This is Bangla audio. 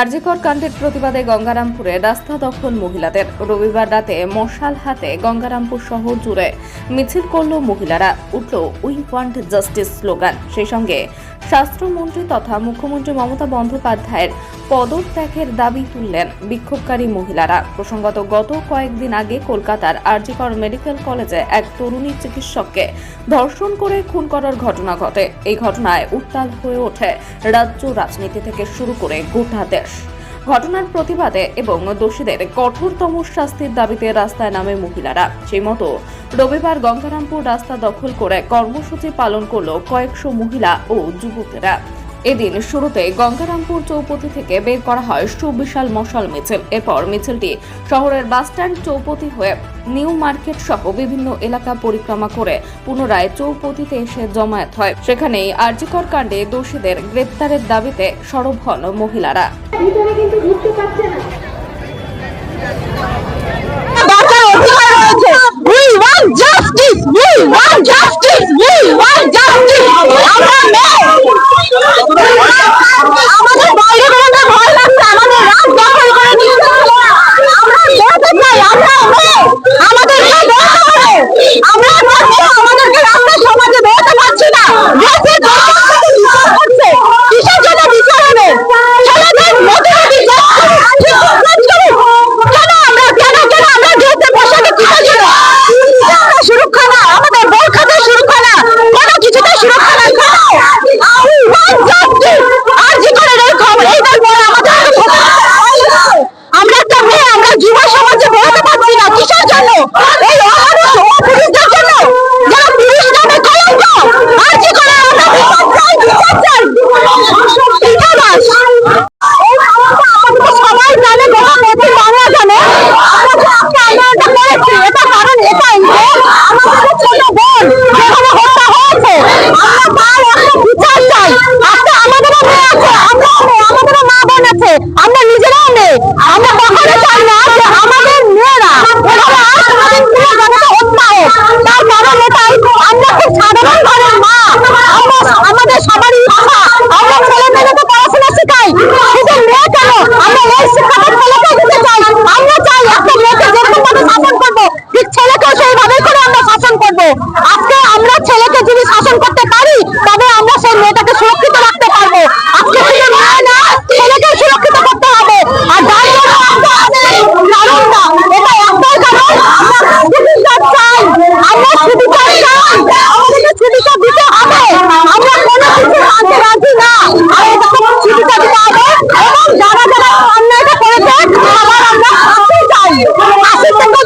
আরজিকর কাণ্ডের প্রতিবাদে গঙ্গারামপুরে রাস্তা দখল মহিলাদের। রবিবার রাতে মশাল হাতে গঙ্গারামপুর শহর জুড়ে মিছিল করল মহিলারা। উঠল উই ওয়ান্ট জাস্টিস স্লোগান। সেই সঙ্গে স্বাস্থ্যমন্ত্রী তথা মুখ্যমন্ত্রী মমতা বন্দ্যোপাধ্যায়ের পদত্যাগের দাবি তুললেন বিক্ষোভকারী মহিলারা। প্রসঙ্গত, গত কয়েকদিন আগে কলকাতার আরজিকর মেডিকেল কলেজে এক তরুণী চিকিৎসককে ধর্ষণ করে খুন করার ঘটনা ঘটে। এই ঘটনায় উত্তাল হয়ে ওঠে রাজ্য রাজনীতি থেকে শুরু করে গোটা দেশ। ঘটনার প্রতিবাদে এবং দোষীদের কঠোরতম শাস্তির দাবিতে রাস্তায় নামে মহিলারা। সেই মতো রবিবার গঙ্গারামপুর রাস্তা দখল করে কর্মসূচি পালন করল কয়েকশো মহিলা ও যুবকেরা। এদিন শুরুতে গঙ্গারামপুর চৌপতি থেকে বের করা হয় সুবিশাল মশাল মিছিল। এরপর মিছিলটি শহরের বাসস্ট্যান্ড চৌপতি হয়ে নিউ মার্কেট সহ বিভিন্ন এলাকা পরিক্রমা করে পুনরায় চৌপতিতে এসে জমায়েত হয়। সেখানেই আরজিকর কাণ্ডে দোষীদের গ্রেপ্তারের দাবিতে সরব হন মহিলারা। কিন্তু পারছে না। আমরা আমাদের চাই। আমরা চাই একটা মেয়েকে শাসন করব, ঠিক ছেলেকেও সেইভাবে করে আমরা শাসন করব। আজকে আমরা ছেলেকে যদি শাসন করতে পারি, তবে আমরা সেই মেয়েটাকে সুরক্ষিত যারা যারা অন্যায়টা করেছে আবার আমরা ফাঁসি চাই ফাঁসির থেকে